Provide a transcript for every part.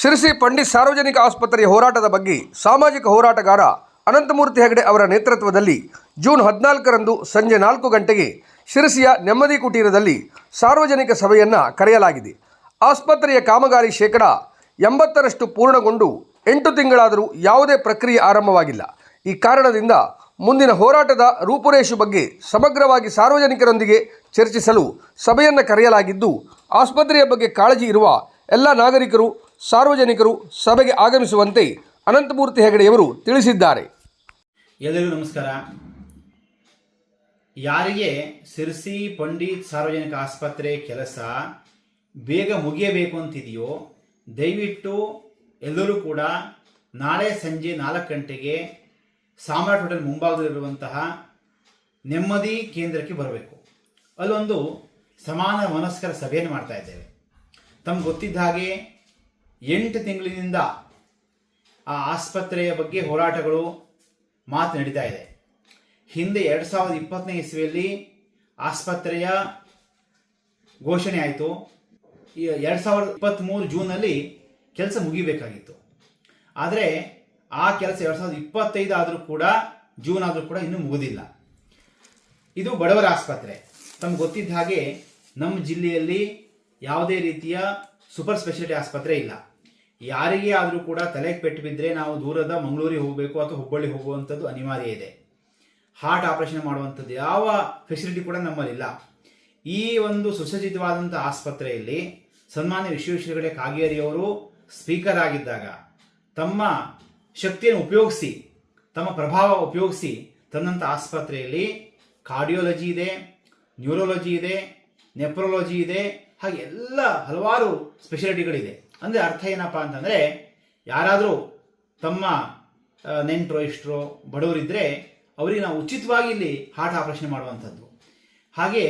ಶಿರಸಿ ಪಂಡಿತ್ ಸಾರ್ವಜನಿಕ ಆಸ್ಪತ್ರೆಯ ಹೋರಾಟದ ಬಗ್ಗೆ ಸಾಮಾಜಿಕ ಹೋರಾಟಗಾರ ಅನಂತಮೂರ್ತಿ ಹೆಗಡೆ ಅವರ ನೇತೃತ್ವದಲ್ಲಿ ಜೂನ್ ಹದಿನಾಲ್ಕರಂದು ಸಂಜೆ ನಾಲ್ಕು ಗಂಟೆಗೆ ಶಿರಸಿಯ ನೆಮ್ಮದಿ ಕುಟೀರದಲ್ಲಿ ಸಾರ್ವಜನಿಕ ಸಭೆಯನ್ನು ಕರೆಯಲಾಗಿದೆ. ಆಸ್ಪತ್ರೆಯ ಕಾಮಗಾರಿ ಶೇಕಡ ಎಂಬತ್ತರಷ್ಟು ಪೂರ್ಣಗೊಂಡು ಎಂಟು ತಿಂಗಳಾದರೂ ಯಾವುದೇ ಪ್ರಕ್ರಿಯೆ ಆರಂಭವಾಗಿಲ್ಲ. ಈ ಕಾರಣದಿಂದ ಮುಂದಿನ ಹೋರಾಟದ ರೂಪುರೇಷು ಬಗ್ಗೆ ಸಮಗ್ರವಾಗಿ ಸಾರ್ವಜನಿಕರೊಂದಿಗೆ ಚರ್ಚಿಸಲು ಸಭೆಯನ್ನು ಕರೆಯಲಾಗಿದ್ದು, ಆಸ್ಪತ್ರೆಯ ಬಗ್ಗೆ ಕಾಳಜಿ ಇರುವ ಎಲ್ಲ ನಾಗರಿಕರು ಸಾರ್ವಜನಿಕರು ಸಭೆಗೆ ಆಗಮಿಸುವಂತೆ ಅನಂತಮೂರ್ತಿ ಹೆಗಡೆಯವರು ತಿಳಿಸಿದ್ದಾರೆ. ಎಲ್ಲರಿಗೂ ನಮಸ್ಕಾರ. ಯಾರಿಗೆ ಸಿರ್ಸಿ ಪಂಡಿತ್ ಸಾರ್ವಜನಿಕ ಆಸ್ಪತ್ರೆ ಕೆಲಸ ಬೇಗ ಮುಗಿಯಬೇಕು ಅಂತಿದೆಯೋ, ದಯವಿಟ್ಟು ಎಲ್ಲರೂ ಕೂಡ ನಾಳೆ ಸಂಜೆ ನಾಲ್ಕು ಗಂಟೆಗೆ ಸಾಮ್ರಾಟ್ ಹೋಟೆಲ್ ಮುಂಭಾಗದಲ್ಲಿರುವಂತಹ ನೆಮ್ಮದಿ ಕೇಂದ್ರಕ್ಕೆ ಬರಬೇಕು. ಅಲ್ಲೊಂದು ಸಮಾನ ಮನಸ್ಕರ ಸಭೆಯನ್ನು ಮಾಡ್ತಾ ಇದ್ದೇವೆ. ತಮ್ಗೆ ಗೊತ್ತಿದ್ದ ಹಾಗೆ ಎಂಟು ತಿಂಗಳಿನಿಂದ ಆ ಆಸ್ಪತ್ರೆಯ ಬಗ್ಗೆ ಹೋರಾಟಗಳು ಮಾತು ನಡೀತಾ ಇದೆ. ಹಿಂದೆ ಎರಡು ಸಾವಿರದ ಇಪ್ಪತ್ತನೇ ಇಸ್ವಿಯಲ್ಲಿ ಆಸ್ಪತ್ರೆಯ ಘೋಷಣೆ ಆಯಿತು. ಎರಡು ಸಾವಿರದ ಇಪ್ಪತ್ತ್ಮೂರು ಜೂನಲ್ಲಿ ಕೆಲಸ ಮುಗಿಬೇಕಾಗಿತ್ತು. ಆದರೆ ಆ ಕೆಲಸ ಎರಡು ಸಾವಿರದ ಇಪ್ಪತ್ತೈದು ಆದರೂ ಕೂಡ, ಜೂನ್ ಆದರೂ ಕೂಡ ಇನ್ನೂ ಮುಗಿದಿಲ್ಲ. ಇದು ಬಡವರ ಆಸ್ಪತ್ರೆ. ತಮ್ಗೆ ಗೊತ್ತಿದ್ದ ಹಾಗೆ ನಮ್ಮ ಜಿಲ್ಲೆಯಲ್ಲಿ ಯಾವುದೇ ರೀತಿಯ ಸೂಪರ್ ಸ್ಪೆಷಾಲಿಟಿ ಆಸ್ಪತ್ರೆ ಇಲ್ಲ. ಯಾರಿಗೇ ಆದರೂ ಕೂಡ ತಲೆಗೆ ಪೆಟ್ಟು ಬಿದ್ದರೆ ನಾವು ದೂರದ ಮಂಗಳೂರಿಗೆ ಹೋಗಬೇಕು ಅಥವಾ ಹುಬ್ಬಳ್ಳಿ ಹೋಗುವಂಥದ್ದು ಅನಿವಾರ್ಯ ಇದೆ. ಹಾರ್ಟ್ ಆಪರೇಷನ್ ಮಾಡುವಂಥದ್ದು ಯಾವ ಫೆಸಿಲಿಟಿ ಕೂಡ ನಮ್ಮಲ್ಲಿಲ್ಲ. ಈ ಒಂದು ಸುಸಜ್ಜಿತವಾದಂಥ ಆಸ್ಪತ್ರೆಯಲ್ಲಿ ಸನ್ಮಾನ್ಯ ವಿಶ್ವೇಶ್ವರಗಡೆ ಕಾಗೇರಿಯವರು ಸ್ಪೀಕರ್ ಆಗಿದ್ದಾಗ ತಮ್ಮ ಶಕ್ತಿಯನ್ನು ಉಪಯೋಗಿಸಿ, ತಮ್ಮ ಪ್ರಭಾವ ಉಪಯೋಗಿಸಿ ತಂದಂಥ ಆಸ್ಪತ್ರೆಯಲ್ಲಿ ಕಾರ್ಡಿಯೋಲಜಿ ಇದೆ ನ್ಯೂರೋಲಜಿ ಇದೆ ನೆಪ್ರೋಲಜಿ ಇದೆ, ಹಾಗೆ ಎಲ್ಲ ಹಲವಾರು ಸ್ಪೆಷಾಲಿಟಿಗಳಿದೆ ಅಂದರೆ ಅರ್ಥ ಏನಪ್ಪ ಅಂತಂದರೆ ಯಾರಾದರೂ ತಮ್ಮ ನೆಂಟರು, ಇಷ್ಟರೋ ಬಡವರಿದ್ದರೆ ಅವರಿಗೆ ನಾವು ಉಚಿತವಾಗಿ ಇಲ್ಲಿ ಹಾರ್ಟ್ ಆಪರೇಷನ್ ಮಾಡುವಂಥದ್ದು. ಹಾಗೆ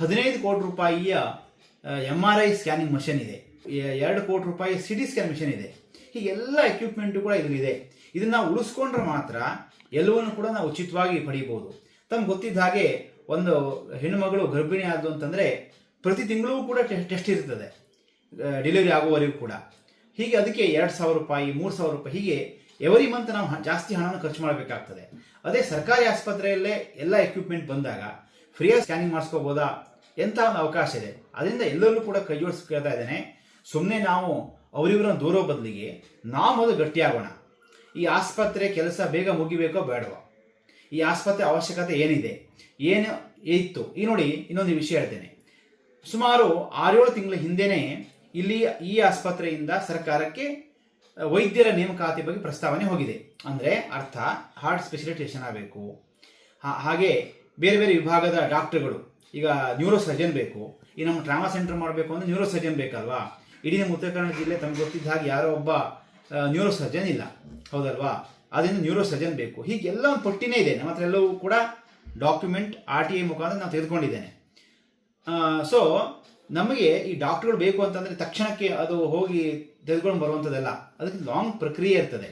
ಹದಿನೈದು ಕೋಟಿ ರೂಪಾಯಿಯ M R I scanning machine ಇದೆ. ಎರಡು ಕೋಟಿ ರೂಪಾಯಿ ಸಿ ಟಿ ಸ್ಕ್ಯಾನ್ ಮಿಷನ್ ಇದೆ. ಹೀಗೆಲ್ಲ ಎಕ್ವಿಪ್ಮೆಂಟು ಕೂಡ ಇದರಲ್ಲಿದೆ. ಇದನ್ನು ನಾವು ಉಳಿಸ್ಕೊಂಡ್ರೆ ಮಾತ್ರ ಎಲ್ಲವನ್ನು ಕೂಡ ನಾವು ಉಚಿತವಾಗಿ ಪಡೆಯಬಹುದು ತಮ್ಗೆ ಗೊತ್ತಿದ್ದ ಹಾಗೆ ಒಂದು ಹೆಣ್ಣುಮಗಳು ಗರ್ಭಿಣಿ ಆದ್ದು ಅಂತಂದರೆ ಪ್ರತಿ ತಿಂಗಳೂ ಕೂಡ ಟೆಸ್ಟ್ ಇರ್ತದೆ. ಡೆಲಿವರಿ ಆಗುವವರೆಗೂ ಕೂಡ. ಹೀಗೆ ಅದಕ್ಕೆ ಎರಡು ಸಾವಿರ ರೂಪಾಯಿ, ಮೂರು ಸಾವಿರ ರೂಪಾಯಿ, ಹೀಗೆ ಎವರಿ ಮಂತ್ ನಾವು ಜಾಸ್ತಿ ಹಣವನ್ನು ಖರ್ಚು ಮಾಡಬೇಕಾಗ್ತದೆ. ಅದೇ ಸರ್ಕಾರಿ ಆಸ್ಪತ್ರೆಯಲ್ಲೇ ಎಲ್ಲ ಎಕ್ವಿಪ್ಮೆಂಟ್ ಬಂದಾಗ ಫ್ರೀಯಾಗಿ ಸ್ಕ್ಯಾನಿಂಗ್ ಮಾಡಿಸ್ಕೋಬೋದಾ? ಎಂಥ ಒಂದು ಅವಕಾಶ ಇದೆ. ಅದರಿಂದ ಎಲ್ಲರಲ್ಲೂ ಕೂಡ ಕೈ ಜೋಡಿಸಿ ಕೇಳ್ತಾ ಇದ್ದೇನೆ. ಸುಮ್ಮನೆ ನಾವು ಅವರಿವರನ್ನು ದೂರೋ ಬದಲಿಗೆ ನಾವು ಮೊದಲು ಗಟ್ಟಿಯಾಗೋಣ. ಈ ಆಸ್ಪತ್ರೆ ಕೆಲಸ ಬೇಗ ಮುಗಿಬೇಕೋ ಬೇಡವೋ? ಈ ಆಸ್ಪತ್ರೆ ಅವಶ್ಯಕತೆ ಏನಿದೆ? ಏನು ಇತ್ತು? ಈ ನೋಡಿ ಇನ್ನೊಂದು ವಿಷಯ ಹೇಳ್ತೇನೆ. ಸುಮಾರು ಆರೇಳು ತಿಂಗಳ ಹಿಂದೆನೇ ಇಲ್ಲಿ ಈ ಆಸ್ಪತ್ರೆಯಿಂದ ಸರ್ಕಾರಕ್ಕೆ ವೈದ್ಯರ ನೇಮಕಾತಿ ಬಗ್ಗೆ ಪ್ರಸ್ತಾವನೆ ಹೋಗಿದೆ. ಅಂದರೆ ಅರ್ಥ, ಹಾರ್ಟ್ ಸ್ಪೆಷಲಿಟೇಷನ್ ಆಗಬೇಕು. ಹಾಗೆ ಬೇರೆ ಬೇರೆ ವಿಭಾಗದ ಡಾಕ್ಟರ್ಗಳು, ಈಗ ನ್ಯೂರೋ ಸರ್ಜನ್ ಬೇಕು. ಈ ನಮ್ಮ ಟ್ರಾಮಾ ಸೆಂಟರ್ ಮಾಡಬೇಕು ಅಂದರೆ ನ್ಯೂರೋ ಸರ್ಜನ್ ಬೇಕಲ್ವಾ? ಇಡೀ ನಮ್ಮ ಉತ್ತರ ಕನ್ನಡ ಜಿಲ್ಲೆ ತಮ್ಗೆ ಗೊತ್ತಿದ್ದ ಹಾಗೆ ಯಾರೋ ಒಬ್ಬ ನ್ಯೂರೋ ಸರ್ಜನ್ ಇಲ್ಲ. ಹೌದಲ್ವಾ? ಅದರಿಂದ ನ್ಯೂರೋ ಸರ್ಜನ್ ಬೇಕು ಹೀಗೆಲ್ಲ ಒಂದು ಪಟ್ಟಿನೇ ಇದೆ. ನಮ್ಮ ಹತ್ರ ಎಲ್ಲವೂ ಕೂಡ ಡಾಕ್ಯುಮೆಂಟ್, ಆರ್ ಟಿ ಐ ಮುಖಾಂತರ ನಾನು ತೆಗೆದುಕೊಂಡಿದ್ದೇನೆ. ಸೊ ನಮಗೆ ಈ ಡಾಕ್ಟರ್ಗಳು ಬೇಕು ಅಂತಂದರೆ ತಕ್ಷಣಕ್ಕೆ ಅದು ಹೋಗಿ ತೆಗೆದುಕೊಂಡು ಬರುವಂಥದ್ದಲ್ಲ, ಅದಕ್ಕೆ ಲಾಂಗ್ ಪ್ರಕ್ರಿಯೆ ಇರ್ತದೆ.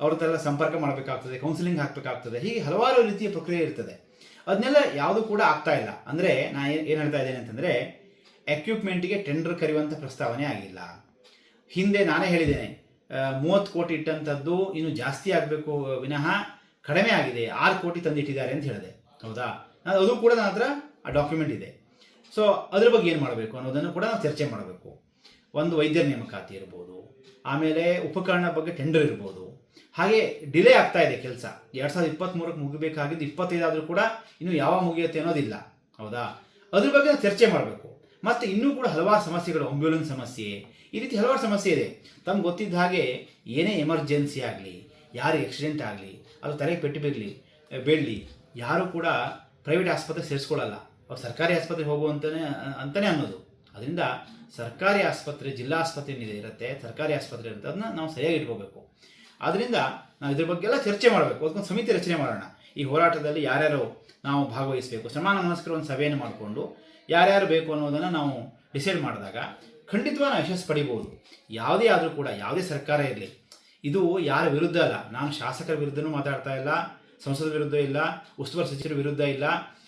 ಅವ್ರ ಹತ್ರ ಸಂಪರ್ಕ ಮಾಡಬೇಕಾಗ್ತದೆ ಕೌನ್ಸಿಲಿಂಗ್ ಹಾಕಬೇಕಾಗ್ತದೆ, ಹೀಗೆ ಹಲವಾರು ರೀತಿಯ ಪ್ರಕ್ರಿಯೆ ಇರ್ತದೆ. ಅದನ್ನೆಲ್ಲ ಯಾವುದು ಕೂಡ ಆಗ್ತಾ ಇಲ್ಲ. ಅಂದರೆ ನಾ ಏನು ಹೇಳ್ತಾ ಇದ್ದೇನೆ ಅಂತಂದರೆ ಎಕ್ವಿಪ್ಮೆಂಟ್ಗೆ ಟೆಂಡರ್ ಕರೆಯುವಂಥ ಪ್ರಸ್ತಾವನೆ ಆಗಿಲ್ಲ. ಹಿಂದೆ ನಾನೇ ಹೇಳಿದ್ದೇನೆ ಮೂವತ್ತು ಕೋಟಿ ಇಟ್ಟಂಥದ್ದು ಇನ್ನು ಜಾಸ್ತಿ ಆಗಬೇಕು, ವಿನಃ ಕಡಿಮೆ ಆಗಿದೆ, ಆರು ಕೋಟಿ ತಂದಿಟ್ಟಿದ್ದಾರೆ ಅಂತ ಹೇಳಿದೆ. ಹೌದಾ? ನಾನು ಅದು ಕೂಡ ನನ್ನ ಹತ್ರ ಆ ಡಾಕ್ಯುಮೆಂಟ್ ಇದೆ. ಸೊ ಅದ್ರ ಬಗ್ಗೆ ಏನು ಮಾಡಬೇಕು ಅನ್ನೋದನ್ನು ಕೂಡ ನಾವು ಚರ್ಚೆ ಮಾಡಬೇಕು. ಒಂದು ವೈದ್ಯರ ನೇಮಕಾತಿ ಇರ್ಬೋದು, ಆಮೇಲೆ ಉಪಕರಣ ಬಗ್ಗೆ ಟೆಂಡರ್ ಇರ್ಬೋದು. ಹಾಗೆ ಡಿಲೇ ಆಗ್ತಾ ಇದೆ ಕೆಲಸ. ಎರಡು ಸಾವಿರದ ಇಪ್ಪತ್ತ್ಮೂರಕ್ಕೆ ಮುಗಿಬೇಕಾಗಿದ್ದು ಇಪ್ಪತ್ತೈದಾದರೂ ಕೂಡ ಇನ್ನು ಯಾವಾಗ ಮುಗಿಯುತ್ತೆ ಅನ್ನೋದಿಲ್ಲ. ಹೌದಾ? ಅದ್ರ ಬಗ್ಗೆ ನಾವು ಚರ್ಚೆ ಮಾಡಬೇಕು. ಮತ್ತು ಇನ್ನೂ ಕೂಡ ಹಲವಾರು ಸಮಸ್ಯೆಗಳು ಆಂಬ್ಯುಲೆನ್ಸ್ ಸಮಸ್ಯೆ. ಈ ರೀತಿ ಹಲವಾರು ಸಮಸ್ಯೆ ಇದೆ. ತಮ್ಗೆ ಗೊತ್ತಿದ್ದ ಹಾಗೆ ಏನೇ ಎಮರ್ಜೆನ್ಸಿ ಆಗಲಿ, ಯಾರು ಆಕ್ಸಿಡೆಂಟ್ ಆಗಲಿ ಅದು ತಲೆಗೆ ಪೆಟ್ಟು ಬಿರಲಿ ಬೀಳಲಿ, ಯಾರೂ ಕೂಡ ಪ್ರೈವೇಟ್ ಆಸ್ಪತ್ರೆ ಸೇರಿಸ್ಕೊಳ್ಳಲ್ಲ. ಸರ್ಕಾರಿ ಆಸ್ಪತ್ರೆಗೆ ಹೋಗುವಂತನೇ ಅಂತಲೇ ಅನ್ನೋದು. ಅದರಿಂದ ಸರ್ಕಾರಿ ಆಸ್ಪತ್ರೆ, ಜಿಲ್ಲಾ ಆಸ್ಪತ್ರೆ ಏನಿದೆ ಇರುತ್ತೆ, ಸರ್ಕಾರಿ ಆಸ್ಪತ್ರೆ ಇರುತ್ತೆ, ಅದನ್ನ ನಾವು ಸರಿಯಾಗಿ ಇಟ್ಕೋಬೇಕು. ಆದ್ದರಿಂದ ನಾವು ಇದ್ರ ಬಗ್ಗೆ ಎಲ್ಲ ಚರ್ಚೆ ಮಾಡಬೇಕು. ಅದಕ್ಕೊಂದು ಸಮಿತಿ ರಚನೆ ಮಾಡೋಣ. ಈ ಹೋರಾಟದಲ್ಲಿ ಯಾರ್ಯಾರು ನಾವು ಭಾಗವಹಿಸಬೇಕು? ಸಮಾನ ಮನಸ್ಕರ ಒಂದು ಸಭೆಯನ್ನು ಮಾಡಿಕೊಂಡು ಯಾರ್ಯಾರು ಬೇಕು ಅನ್ನೋದನ್ನು ನಾವು ಡಿಸೈಡ್ ಮಾಡಿದಾಗ ಖಂಡಿತವಾಗಿ ನಾವು ಯಶಸ್ಸು ಪಡಿಬೋದು. ಯಾವುದೇ ಆದರೂ ಕೂಡ, ಯಾವುದೇ ಸರ್ಕಾರ ಇರಲಿ, ಇದು ಯಾರ ವಿರುದ್ಧ ಅಲ್ಲ. ನಾನು ಶಾಸಕರ ವಿರುದ್ಧನೂ ಮಾತಾಡ್ತಾ ಇಲ್ಲ, ಸಂಸದ ವಿರುದ್ಧ ಇಲ್ಲ, ಉಸ್ತುವಾರಿ ಸಚಿವರ ವಿರುದ್ಧ ಇಲ್ಲ.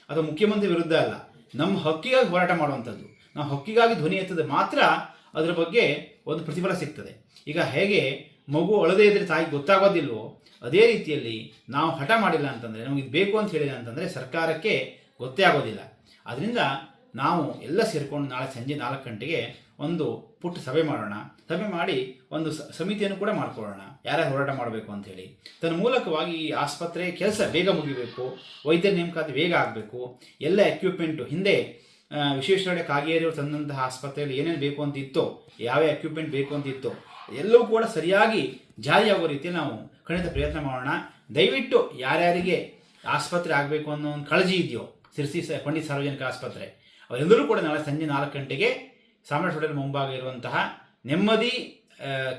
ಅಥವಾ ಮುಖ್ಯಮಂತ್ರಿ ವಿರುದ್ಧ ಅಲ್ಲ. ನಮ್ಮ ಹಕ್ಕಿಗಾಗಿ ಹೋರಾಟ ಮಾಡುವಂಥದ್ದು. ನಾವು ಹಕ್ಕಿಗಾಗಿ ಧ್ವನಿ ಎತ್ತದೆ ಮಾತ್ರ ಅದರ ಬಗ್ಗೆ ಒಂದು ಪ್ರತಿಫಲ ಸಿಗ್ತದೆ. ಈಗ ಹೇಗೆ ಮಗು ಅಳದೇ ಇದ್ರೆ ತಾಯಿ ಗೊತ್ತಾಗೋದಿಲ್ವೋ, ಅದೇ ರೀತಿಯಲ್ಲಿ ನಾವು ಹಠ ಮಾಡಿಲ್ಲ ಅಂತಂದರೆ, ನಮಗೆ ಇದು ಬೇಕು ಅಂತ ಹೇಳಿಲ್ಲ ಅಂತಂದರೆ ಸರ್ಕಾರಕ್ಕೆ ಗೊತ್ತೇ ಆಗೋದಿಲ್ಲ. ಅದರಿಂದ ನಾವು ಎಲ್ಲ ಸೇರಿಕೊಂಡು ನಾಳೆ ಸಂಜೆ ನಾಲ್ಕು ಗಂಟೆಗೆ ಒಂದು ಪುಟ್ಟ ಸಭೆ ಮಾಡೋಣ. ಸಭೆ ಮಾಡಿ ಒಂದು ಸಮಿತಿಯನ್ನು ಕೂಡ ಮಾಡ್ಕೊಳ್ಳೋಣ. ಯಾರ್ಯಾರು ಹೋರಾಟ ಮಾಡಬೇಕು ಅಂತೇಳಿ ತನ್ನ ಮೂಲಕವಾಗಿ ಈ ಆಸ್ಪತ್ರೆ ಕೆಲಸ ಬೇಗ ಮುಗಿಬೇಕು. ವೈದ್ಯರ ನೇಮಕಾತಿ ಬೇಗ ಆಗಬೇಕು. ಎಲ್ಲ ಎಕ್ವಿಪ್ಮೆಂಟು ಹಿಂದೆ ವಿಶೇಷ ವಿಶ್ವೇಶ್ವರಯ್ಯ ಕಾಗೇರಿಯವರು ತಂದಂತಹ ಆಸ್ಪತ್ರೆಯಲ್ಲಿ ಏನೇನು ಬೇಕು ಅಂತ ಇತ್ತೋ, ಯಾವ ಎಕ್ವಿಪ್ಮೆಂಟ್ ಬೇಕು ಅಂತ ಇತ್ತು, ಎಲ್ಲವೂ ಕೂಡ ಸರಿಯಾಗಿ ಜಾರಿಯಾಗೋ ರೀತಿ ನಾವು ಖಂಡಿತ ಪ್ರಯತ್ನ ಮಾಡೋಣ. ದಯವಿಟ್ಟು ಯಾರ್ಯಾರಿಗೆ ಆಸ್ಪತ್ರೆ ಆಗಬೇಕು ಅನ್ನೋ ಒಂದು ಕಾಳಜಿ ಇದೆಯೋ, ಸಿರ್ಸಿ ಪಂಡಿತ್ ಸಾರ್ವಜನಿಕ ಆಸ್ಪತ್ರೆ ಅವರೆಲ್ಲರೂ ಕೂಡ ನಾಳೆ ಸಂಜೆ ನಾಲ್ಕು ಗಂಟೆಗೆ ಸಾಮ್ರಾಟ್ ಮುಂಭಾಗ ಇರುವಂತಹ ನೆಮ್ಮದಿ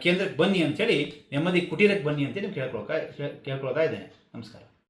ಕೇಂದ್ರಕ್ಕೆ ಬನ್ನಿ ಅಂತೇಳಿ, ನೆಮ್ಮದಿ ಕುಟೀರಕ್ಕೆ ಬನ್ನಿ ಅಂತೇಳಿ ಕೇಳ್ಕೊಳ್ತಾ ಕೇಳ್ಕೊಳ್ತಾ ಇದ್ದೇನೆ. ನಮಸ್ಕಾರ.